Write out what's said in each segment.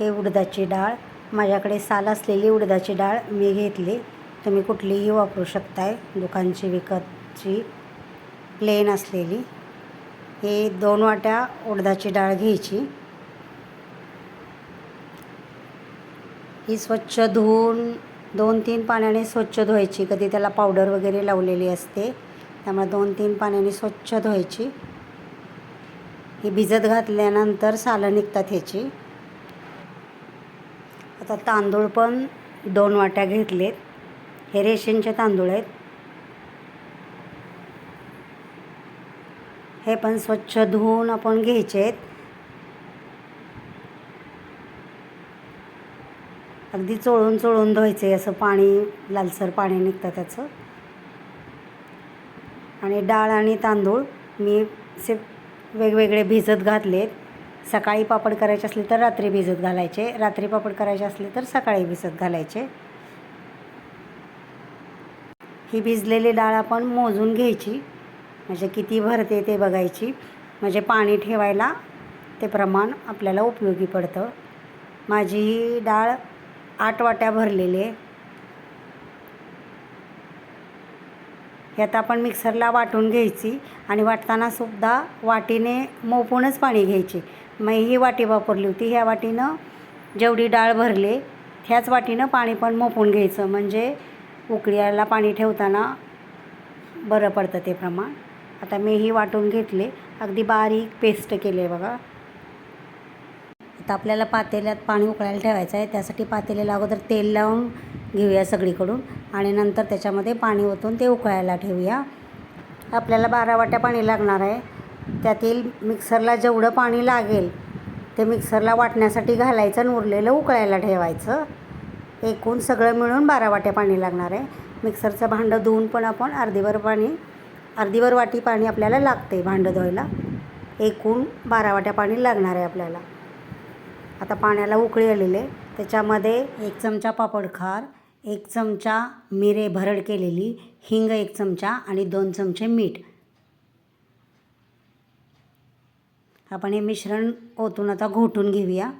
हे उडदाची डाळ माझ्याकडे साल असलेली उडदाची डाळ मी घेतली. तुम्ही कुठलीही वापरू शकताय. दुकानची विकतची प्लेन असलेली. हे दोन वाट्या उडदाची डाळ घ्यायची. ही स्वच्छ धुवून दोन तीन पाण्याने स्वच्छ धुवायची. कधी त्याला पावडर वगैरे लावलेली असते त्यामुळे दोन तीन पाण्याने स्वच्छ धुवायची. ही भिजत घातल्यानंतर सालं निघतात ह्याची. आता तांदूळ पण दोन वाट्या घेतलेत. हे रेशनचे तांदूळ आहेत. हे पण स्वच्छ धुवून आपण घ्यायचे आहेत. अगदी चोळून चोळून धुवायचे असं पाणी लालसर पाणी निघतं त्याचं. आणि डाळ आणि तांदूळ मी से वेगवेगळे भिजत घातलेत. सकाळी पापड करायचे असले तर रात्री भिजत घालायचे. रात्री पापड करायचे असले तर सकाळी भिजत घालायचे. ही भिजलेली डाळ आपण मोजून घ्यायची. म्हणजे किती भरते ते बघायची. म्हणजे पाणी ठेवायला ते प्रमाण आपल्याला उपयोगी पडतं. माझी ही डाळ आठ वाट्या भरलेली आहे. यात आता आपण मिक्सरला वाटून घ्यायची आणि वाटताना सुद्धा वाटीने मोपूनच पाणी घ्यायची. मग ही वाटी वापरली होती. ह्या वाटीनं जेवढी डाळ भरले ह्याच वाटीनं पाणी पण मोपून घ्यायचं. म्हणजे उकळीला पाणी ठेवताना बरं पडतं ते प्रमाण. आता मी ही वाटून घेतले. अगदी बारीक पेस्ट केले बघा. आता आपल्याला पातेल्यात पाणी उकळायला ठेवायचं आहे. त्यासाठी पातेल्याला अगोदर तेल लावून घेऊया सगळीकडून. आणि नंतर त्याच्यामध्ये पाणी ओतून ते उकळायला ठेवूया. आपल्याला बारा वाट्या पाणी लागणार आहे. त्यातील मिक्सरला जेवढं पाणी लागेल ते मिक्सरला वाटण्यासाठी घालायचं आणि उरलेलं उकळायला ठेवायचं. एकूण सगळं मिळून बारा वाट्या पाणी लागणार आहे. मिक्सरचं भांडं धुवून पण आपण अर्धीभर पाणी अर्धीभर वाटी पाणी आपल्याला लागते भांडं धुवायला. एकूण बारा वाट्या पाणी लागणार आहे आपल्याला. आता पाण्याला उकळी आलेले त्याच्यामध्ये एक चमचा पापड खार एक चमचा मिरे भरड केलेली हिंग एक चमचा आणि दोन चमचे मीठ. आपण हे मिश्रण ओतून आता घोटून घेऊया.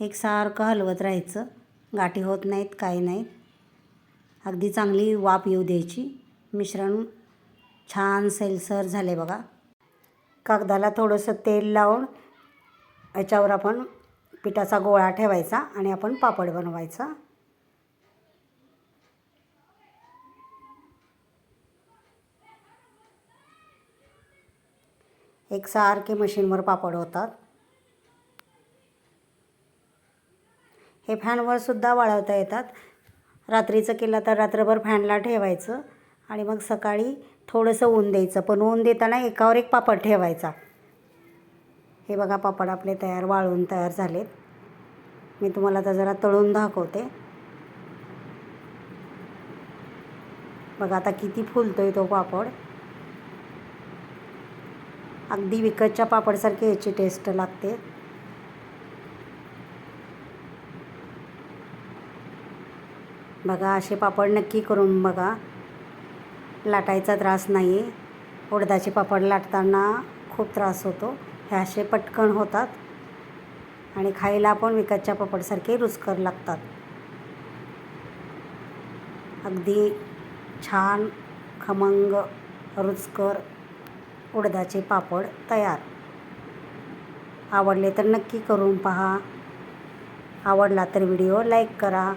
एक सारखं हलवत राहायचं. गाठी होत नाहीत काही नाहीत. अगदी चांगली वाफ येऊ द्यायची. मिश्रण छान सैलसर झाले बघा. कागदाला थोडंसं तेल लावून याच्यावर आपण पिठाचा गोळा ठेवायचा आणि आपण पापड बनवायचा. एकसारखे मशीनवर पापड होतात. हे फॅनवर सुद्धा वाळवता येतात. रात्रीचं केलं तर रात्रभर फॅनला ठेवायचं आणि मग सकाळी थोडंसं ऊन द्यायचं. पण ऊन देताना एकावर एक पापड ठेवायचा. हे बघा पापड आपले तयार वाळून तयार झालेत. मी तुम्हाला आता जरा तळून दाखवते. बघा आता किती फुलतो आहे तो पापड. अगदी विकतच्या पापडसारखी याची टेस्ट लागते. बघा असे पापड नक्की करून बघा. लाटायचा त्रास नाही उडदाचे पापड लाटताना खूप त्रास होतो. हे असे पटकन होतात. आणि खायला पण विकतच्या पापडसारखे रुचकर लागतात. अगदी छान खमंग रुचकर उडदाचे पापड तयार. आवडले तर नक्की करून पहा. आवडला तर व्हिडिओ लाईक करा.